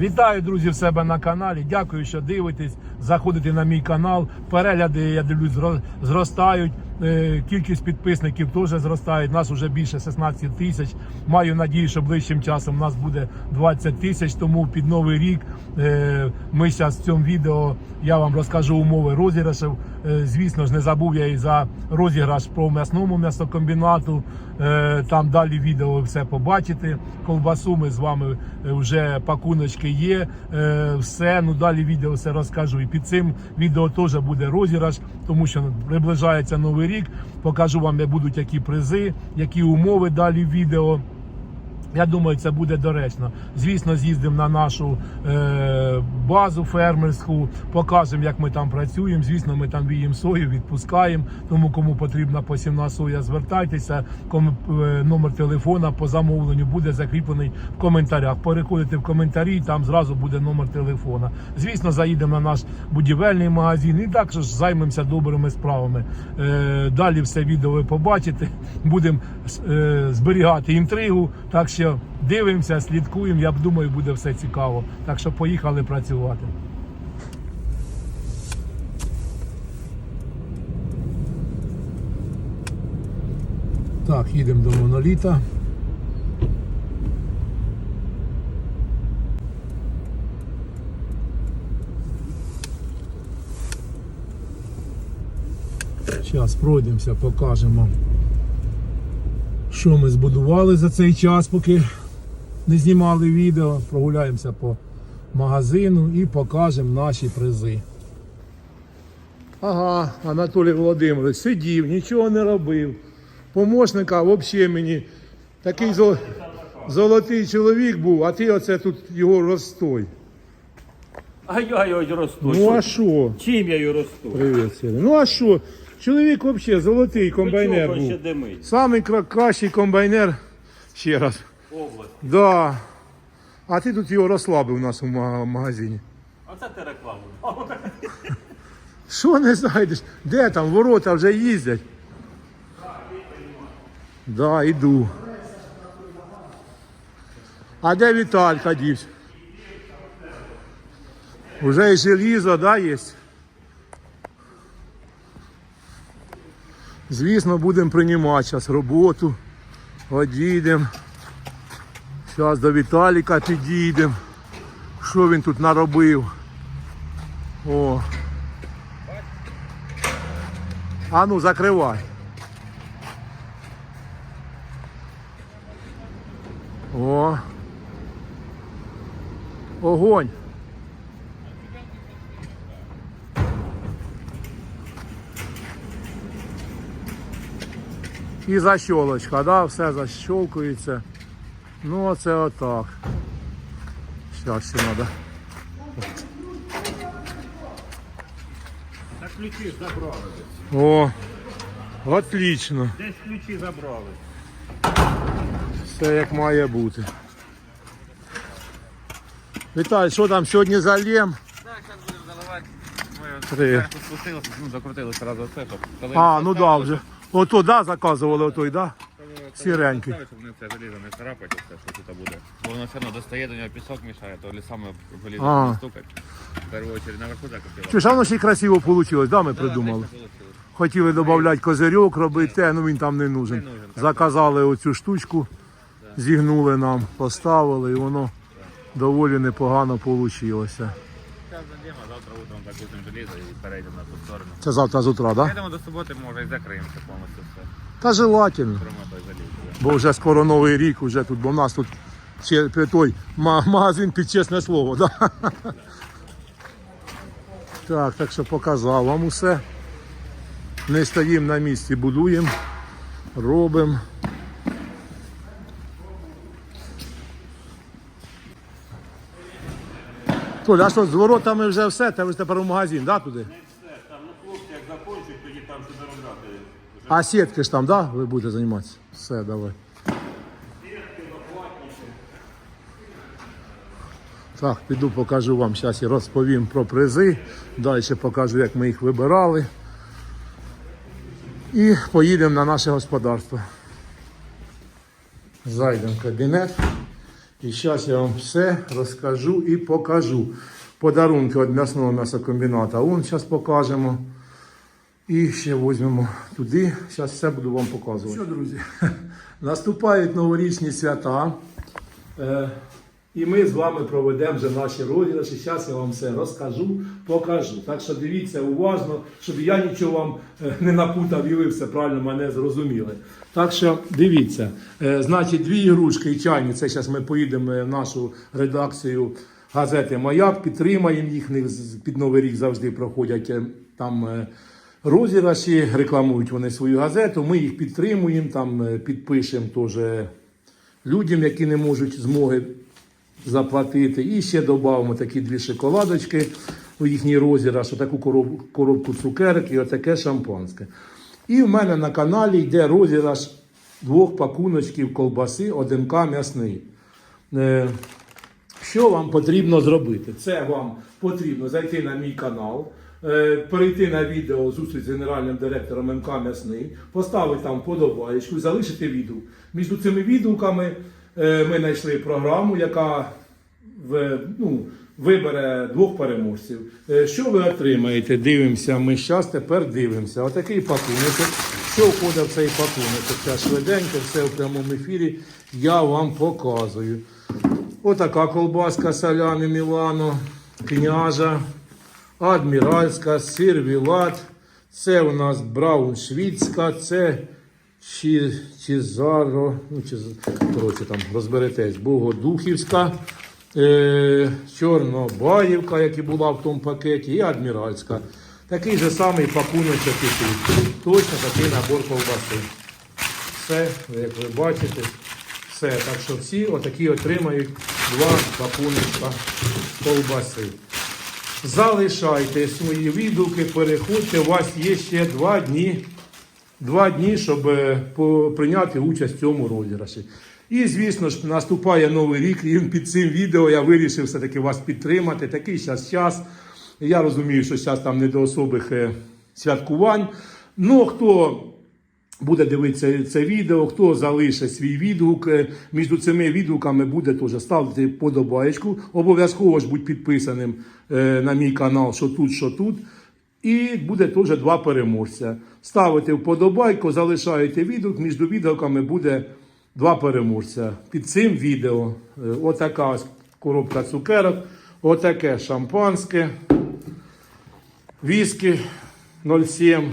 Вітаю, друзі, в себе на каналі. Дякую, що дивитесь. Заходите на мій канал. Перегляди, я дивлюсь, зростають. Е, Кількість підписників теж зростає. Нас вже більше 16 тисяч. Маю надію, що ближчим часом нас буде 20 тисяч. Тому під новий рік е, ми зараз в цьому відео я вам розкажу умови розіграшів. Е, Звісно ж, не забув я і за розіграш по м'ясному м'ясокомбінату. Е, Там далі відео все побачите. Ковбасу ми з вами е, вже пакуночки є. Все, ну далі відео все розкажу. І під цим відео теж буде розіграш, тому що приближається новий рік. Покажу вам, де будуть які призи, які умови далі відео. Я думаю, це буде доречно. Звісно, з'їздимо на нашу е, базу фермерську, покажемо, як ми там працюємо. Звісно, ми там віємо сою, відпускаємо. Тому кому потрібна посівна соя, звертайтеся. Кому е, номер телефона по замовленню буде закріплений в коментарях. Переходите в коментарі, там зразу буде номер телефона. Звісно, заїдемо на наш будівельний магазин і так ж займемося добрими справами. Е, далі все відео ви побачите. Будемо е, зберігати інтригу. Так що дивимося, слідкуємо. Я думаю, буде все цікаво. Так що поїхали працювати. Так, їдемо до моноліта. Зараз пройдемося, покажемо, що ми збудували за цей час, поки не знімали відео. Прогуляємося по магазину і покажемо наші призи. Ага, Анатолій Володимирович сидів, нічого не робив. Помощника взагалі мені такий зо- золотий чоловік був, а ти оце тут його розстой. А я його росту. Ну а що? Чим я його росту? Привіт, Сергій. Ну а що? Чоловік взагалі золотий комбайнер був. Самий кра- кращий комбайнер. Ще раз. Область. Да. А ти тут його розслабив у нас у ма- магазині. А це ти рекламу. Що не зайдеш? Де там ворота вже їздять? Да, іду. А де Віталька дівся? Уже і желізо, да, є? Звісно, будемо приймати зараз роботу. Одійдемо. Зараз до Віталіка підійдемо. Що він тут наробив? О. А ну, закривай. О. Огонь. І защолочка, да, все защолкується. Ну, оце отак. Зараз ще треба. На ключі забрали. О, отлично. Десь ключі забрали. Все як має бути. Віталій, що там сьогодні зальєм? Так, зараз будемо заливати. Ми Три. тут спустилися, ну, закрутили одразу щоб коли А, ну да, вже. Ото, да, заказували отой, да? сіренький. Щоб не це желізо не царапати, все, що тут буде. Бо воно все одно достає до нього пісок мішає, то лісами А. не стукать. В першу чергу наверху закрутили. Чи ж воно ще й красиво вийшло, да, ми придумали. Хотіли додати козирьок, робити те, ну він там не нужен. Не нужен, так. Заказали оцю штучку, зігнули нам, поставили і воно доволі непогано вийшло. Завтра утром закрутимо желізо і перейдемо на ту сторону. Це завтра з утра, так? Да? Я до суботи може і закриємося повністю все. Та желательно. Кроме той залізо. Бо вже скоро новий рік, вже тут, бо в нас тут ще той ма- магазин під чесне слово. Да? Так, так що показав вам усе. Не стоїмо на місці, будуємо, робимо. Толя, а що з воротами вже все, та ви ж тепер у магазин, да, туди? Там, ну хлопці, як закончать, тоді там ще заробляти. А сітки ж там, да, ви будете займатися? Все, давай. Так, піду покажу вам зараз і розповім про призи. Далі покажу, як ми їх вибирали. І поїдемо на наше господарство. Зайдемо в кабінет І зараз я вам все розкажу і покажу. Подарунки від м'ясного м'ясокомбіната. Вон зараз покажемо. І ще візьмемо туди. Зараз все буду вам показувати. Що, друзі, наступають новорічні свята. Е, і ми з вами проведемо вже наші розіграші. Зараз я вам все розкажу, покажу. Так що дивіться уважно, щоб я нічого вам е, не напутав і ви все правильно мене зрозуміли. Так що дивіться, Е, значить, дві ігрушки і чайні. Це зараз ми поїдемо в нашу редакцію газети Маяк, підтримаємо їх. Під Новий рік завжди проходять е, там. е, Розіграші рекламують вони свою газету. Ми їх підтримуємо, там е, підпишемо теж людям, які не можуть змоги заплатити. І ще додамо такі дві шоколадочки у їхній розіграш, таку коробку, цукерок і отаке шампанське. І в мене на каналі йде розіграш двох пакуночків колбаси ОДМК м'ясний. Е, що вам потрібно зробити? Це вам потрібно зайти на мій канал, е, перейти на відео зустріч з генеральним директором МК М'ясний, поставити там вподобаєчку залишити відгук. Між цими відгуками ми знайшли програму, яка в, ну, вибере двох переможців. Е, Що ви отримаєте? Дивимося. Ми зараз тепер дивимося. Отакий пакунок. Що входить в цей пакунок? Це швиденько, все в прямому ефірі. Я вам показую. Отака колбаска салямі Мілано, княжа, адміральська, сир Вілат. Це у нас Браун Швідська, це Чі, Чізаро, ну, Чіз, коротше, там розберетесь, Богодухівська, е, Чорнобаївка, яка була в тому пакеті, і адміральська. Такий же самий пакуночок і тут. Точно такий набор колбаси. Все, як ви бачите, все. Так що всі отакі отримають два пакуночка колбаси. Залишайте свої відгуки, переходьте. У вас є ще два дні, два дні, щоб е, прийняти участь в цьому розіграші. І, звісно ж, наступає новий рік, і під цим відео я вирішив все-таки вас підтримати. Такий зараз час. Я розумію, що зараз там не до особих е, святкувань. Ну, хто буде дивитися це відео, хто залишить свій відгук. е, Між цими відгуками буде теж ставити подобаєчку. Обов'язково ж будь підписаним на мій канал, що тут, що тут. І буде теж два переможця. Ставите вподобайку, залишаєте відгук, між відгуками буде два переможця. Під цим відео е, отака коробка цукерок, отаке шампанське, віскі 0,7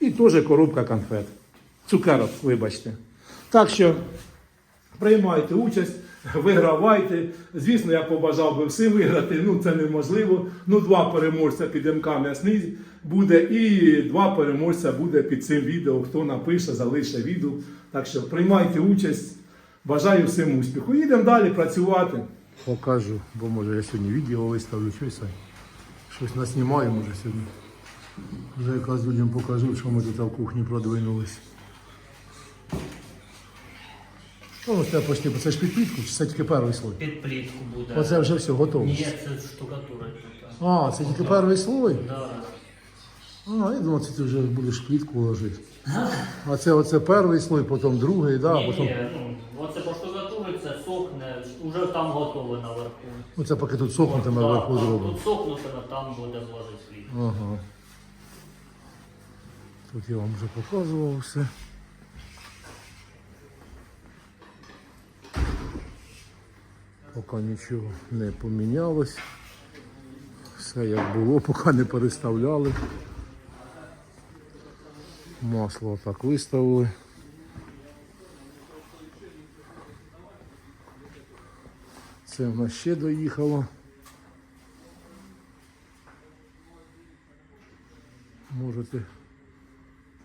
і теж коробка конфет. Цукерок, вибачте. Так що приймайте участь, вигравайте. Звісно, я побажав би всім виграти. Ну це неможливо. Ну, два переможця під МК м'ясний буде, і два переможця буде під цим відео. Хто напише, залише відео. Так що приймайте участь. Бажаю всім успіху. Їдемо далі працювати. Покажу, бо може я сьогодні відео виставлю, щось, щось наснімаю, може сьогодні. Вже якраз людям покажу, що ми тут в кухні продвинулись. Ну, це почти, бо це ж підпітку, чи це тільки перший слой? Під плітку буде. Оце вже все готово. Ні, це штукатура тут. А, це тільки перший слой? Да. А, я думав, це ти вже будеш плітку ложити. А це оце перший слой, потім другий, да, Ні, потім. ні, ну, оце поштукатуриться, сохне, уже там готове наверху. Оце поки тут сохнутиме Да, вверху там зробимо. Тут сохнутиме, там буде вложити слід. Ага. Тут я вам вже показував все. Поки нічого не помінялось. Все як було, поки не переставляли. Масло так виставили. Це в нас ще доїхало. Можете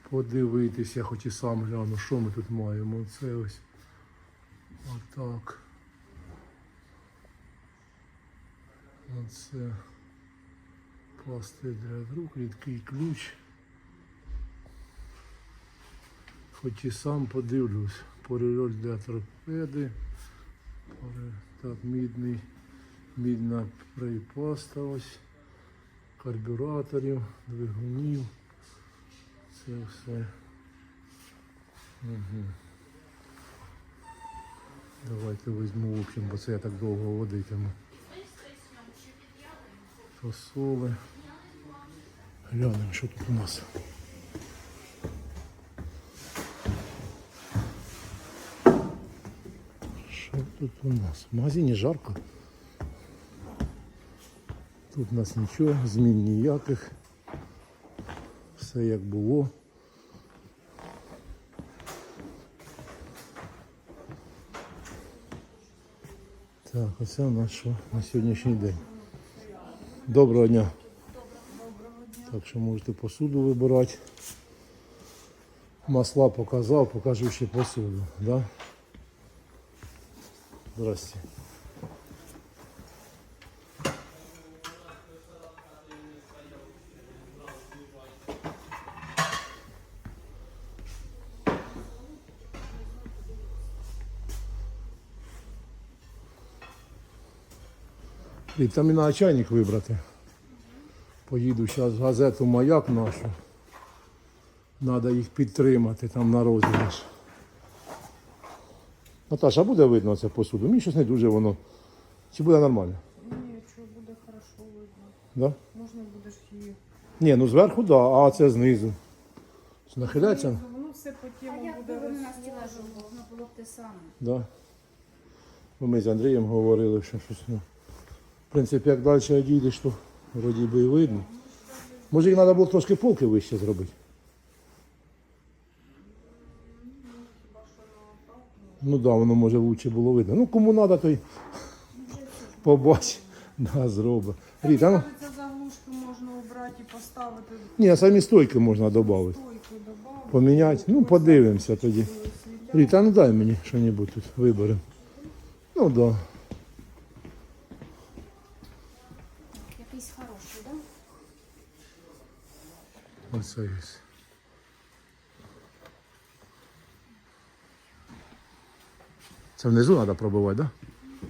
подивитися, хоч і сам гляну, що ми тут маємо. Це ось отак. Оце пласти для рук, рідкий ключ. Хоч і сам подивлюсь. Поліроль для торпеди. Так, мідний, мідна припаста ось карбюраторів, двигунів. Це все. Угу. Давайте візьму общем, бо це я так довго водитиму. Фасоли. Глянемо, що тут у нас. Що тут у нас? В магазині жарко. Тут у нас нічого, змін ніяких. Все як було. Так, оце у нас що на сьогоднішній день. Доброго дня. Так що можете посуду вибирати. Масла показав, покажу ще посуду. Да? Здрасте. І там і на чайник вибрати. Поїду зараз газету Маяк нашу. Треба їх підтримати там на розіграш. Наташа, буде видно це посуду? Мені щось не дуже воно. Чи буде нормально? Ні, що буде хорошо видно. Да? Можна буде ж її. Ні, ну зверху, да, а це знизу. Чи Нахиляться? Воно все по тілу як буде було, воно було б те саме. Да. Ми з Андрієм говорили, що щось. Ну, в принципі, як далі одійдеш, то вроді би і видно. Може їх треба було трошки полки вище зробити. Ну так, да, воно може лучше було видно. Ну кому треба, той побач, да, зробить. Ріта, ну, Це заглушки можна обрати і поставити ні, самі стойки можна додати. Поміняти. Ну, подивимося тоді. Ріта, ну дай мені щось тут виберемо. Ну так. Да. Якийсь хороший, так? Оце є. Це внизу треба пробувати, так? Да?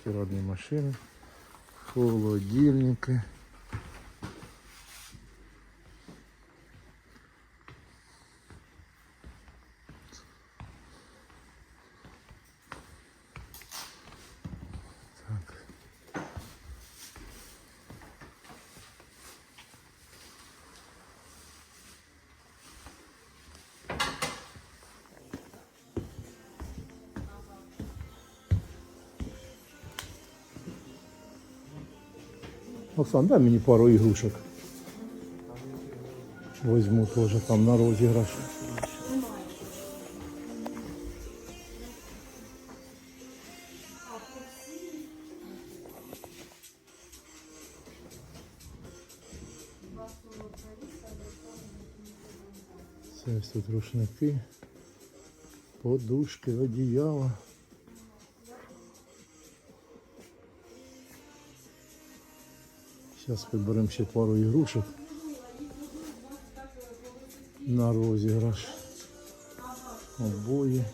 Стиральні машини, холодильники. Оксан, дай мені пару ігрушок. Возьму теж там на розіграш. Це тут рушники, подушки, одіяла. Зараз виберемо ще пару ігрушок на розіграш. Обої.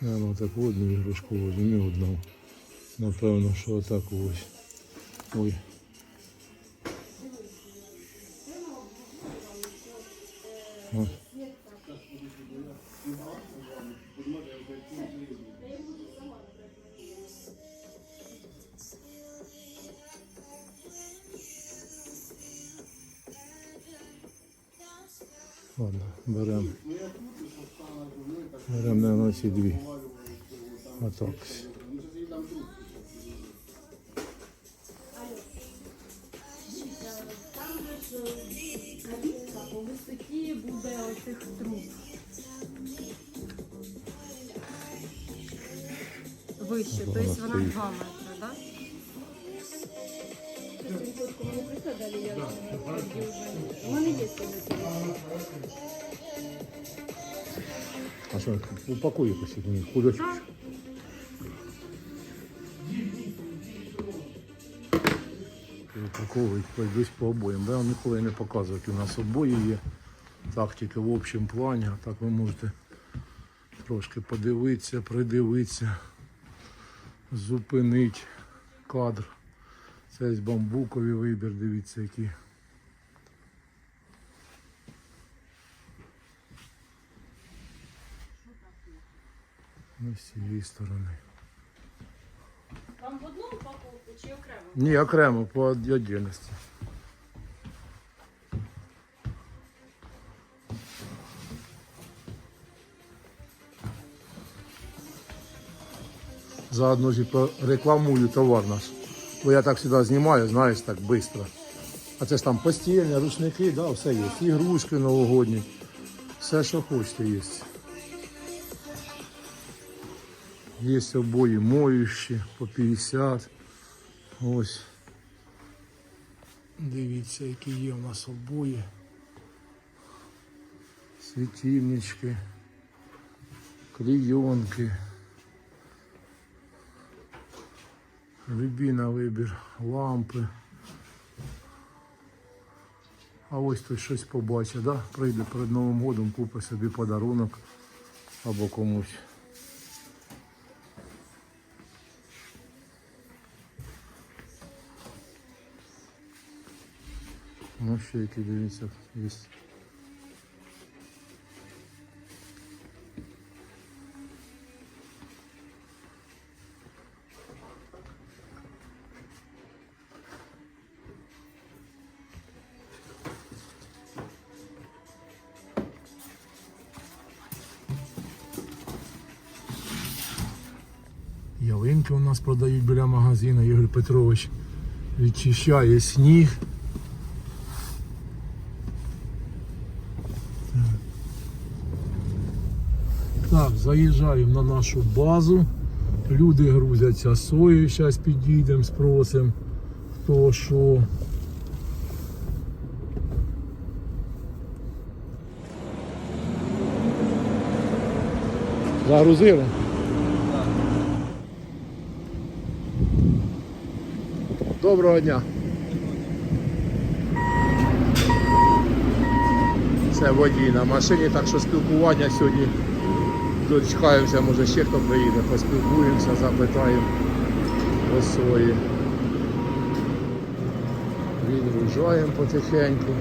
Ну таку одну ігрушку возьму одну. Напевно, що отаку ось. Ой. Калітка по висоті буде оцих труб. Вище, тобто вона 2 метри, так? А що, упакуй якось мені кульочку. Упаковують, пойдусь по обоям. Да, ніколи не показують. У нас обої є. Так, тільки в общому плані, а так ви можете трошки подивитися, придивитися, зупинити кадр. Це ось бамбуковий вибір, дивіться які. Ну, з цієї сторони. Вам в одну окремо? Ні, окремо по віддільності. Заодно ж і рекламую товар наш. Бо я так завжди знімаю, знаєш, так швидко. А це ж там постільні, рушники, да, все є. Ігрушки новогодні. Все, що хочете, є. Є обої моющі по 50. Ось. Дивіться, які є у нас обої. Світильнички, клейонки. Любі на вибір, лампи. А ось тут щось побачить, да? прийде перед Новим годом, купить собі подарунок або комусь. Ну, ще які дивіться, є. Ялинки у нас продають біля магазину. Ігор Петрович відчищає сніг. Так, заїжджаємо на нашу базу. Люди грузяться сою. Зараз підійдемо, спросимо, хто що. Загрузили? Доброго дня. Це водій на машині, так що спілкування сьогодні дочекаємося, може ще хто приїде, поспілкуємося, запитаємо про свої. Відгружаємо потихеньку.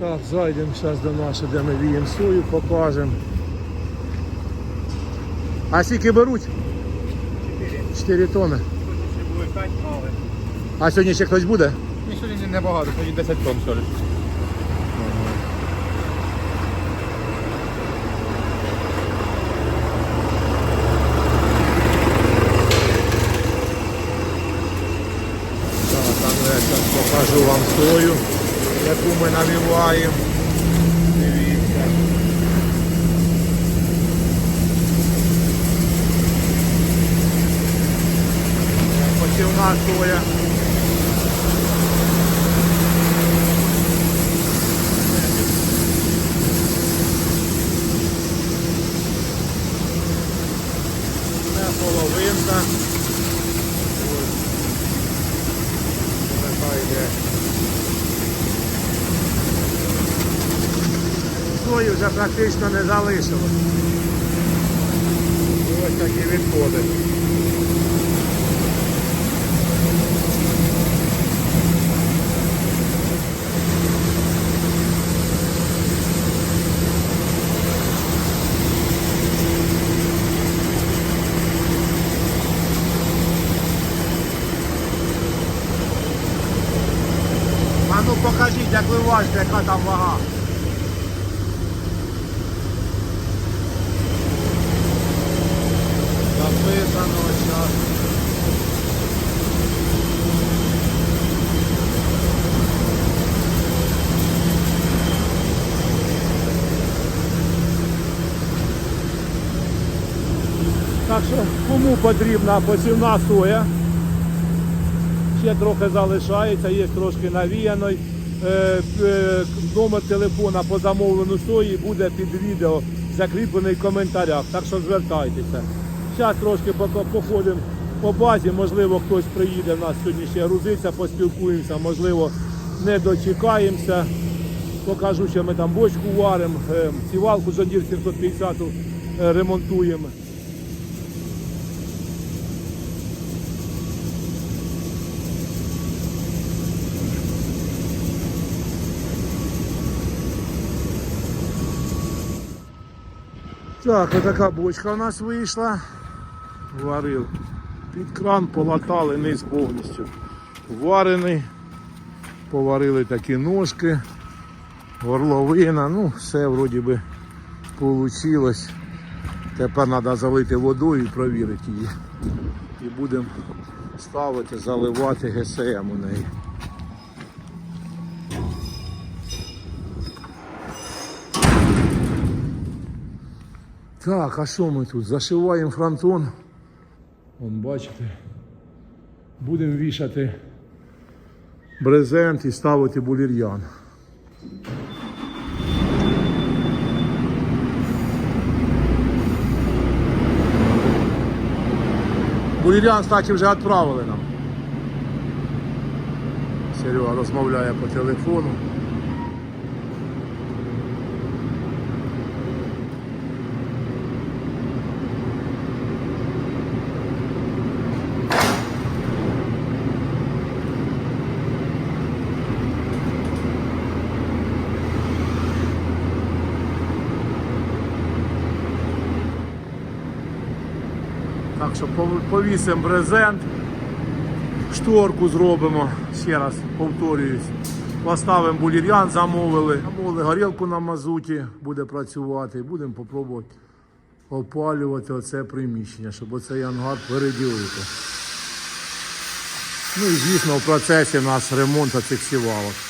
Так, зайдемо зараз до нашого, де ми віємо сою, покажемо. А скільки беруть? 4 тони. А сьогодні ще хтось буде? Ні, сьогодні небагато, сьогодні 10 тонн всього. Так, там я зараз покажу вам сою, яку ми наливаємо. Дивіться. Половинка. Ось. Така йде. Сої вже практично не залишилось. Ось такі відходи. А покажіть, як ви важите, яка там вага. Записано зараз. Так що кому потрібна посівна соя? ще трохи залишається, є трошки навіяної. Е, е, Номер телефона по замовленню сої буде під відео закріплений в коментарях, так що звертайтеся. Зараз трошки походимо по базі, можливо, хтось приїде в нас сьогодні ще грузиться, поспілкуємося, можливо, не дочекаємося. Покажу, що ми там бочку варимо, сівалку Жодір 750 е, ремонтуємо. Так, отака бочка у нас вийшла. Варив. Під кран полатали низ повністю. Варений. Поварили такі ножки, горловина, ну все вроді би вийшло. Тепер треба залити водою і провірити її. І будемо ставити, заливати ГСМ у неї. Так, а що ми тут? Зашиваємо фронтон. Вон, бачите, будемо вішати брезент і ставити булір'ян. Булір'ян, кстати, вже відправили нам. Серега розмовляє по телефону. Що повісимо брезент, шторку зробимо, ще раз повторююсь. Поставимо булір'ян, замовили. Замовили горілку на мазуті, буде працювати. Будемо спробувати опалювати оце приміщення, щоб оцей ангар переділити. Ну і звісно, в процесі у нас ремонт цих сівалок.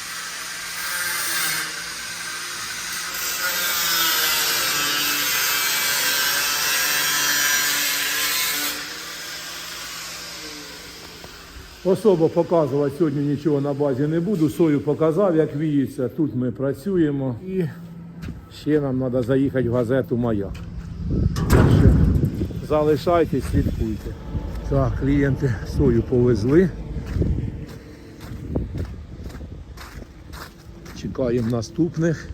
Особо показувати сьогодні нічого на базі не буду. Сою показав, як віється. Тут ми працюємо. І ще нам треба заїхати в газету Маяк. Залишайтесь, слідкуйте. Так, клієнти сою повезли. Чекаємо наступних.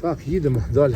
Так, їдемо далі.